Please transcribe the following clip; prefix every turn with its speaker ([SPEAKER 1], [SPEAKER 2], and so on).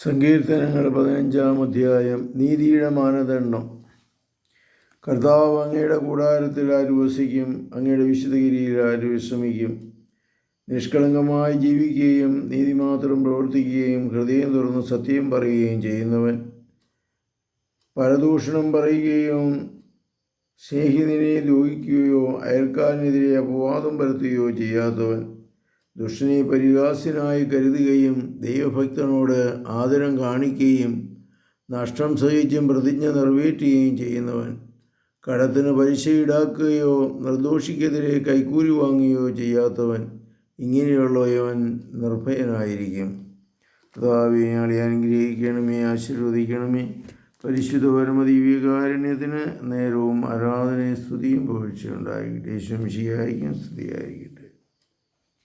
[SPEAKER 1] സങ്കീർത്തനങ്ങൾ പതിനഞ്ചാം അധ്യായം നീതിയുടെ മാനദണ്ഡം. കർത്താവ് അങ്ങയുടെ കൂടാരത്തിൽ ആര് വസിക്കും അങ്ങയുടെ വിശുദ്ധഗിരിയിൽ ആര് വിശ്രമിക്കും നിഷ്കളങ്കമായി ജീവിക്കുകയും നീതി മാത്രം പ്രവർത്തിക്കുകയും ഹൃദയം തുറന്ന് സത്യം പറയുകയും ചെയ്യുന്നവൻ. പരദൂഷണം പറയുകയും സ്നേഹിതനെ ദ്രോഹിക്കുകയോ അയൽക്കാരനെതിരെ അപവാദം പരത്തുകയോ ചെയ്യാത്തവൻ. ദുഷ്ടനെ പരിഹാസ്യനായി കരുതുകയും ദൈവഭക്തനോട് ആദരം കാണിക്കുകയും നഷ്ടം സഹിച്ചും പ്രതിജ്ഞ നിറവേറ്റുകയും ചെയ്യുന്നവൻ കടത്തിന് പലിശ ഈടാക്കുകയോ നിർദോഷിക്കെതിരെ കൈക്കൂലി വാങ്ങുകയോ ചെയ്യാത്തവൻ ഇങ്ങനെയുള്ളവൻ നിർഭയനായിരിക്കും. കർത്താവെ ഞങ്ങളെ അനുഗ്രഹിക്കണമേ ആശീർവദിക്കണമേ. പരിശുദ്ധ പരമദിവ്യകാരുണ്യത്തിന് നേരവും ആരാധനയും സ്തുതിയും പുകഴ്ചയുണ്ടായിരിക്കട്ടെ ശംശിയായിരിക്കും സ്തുതിയായിരിക്കട്ടെ.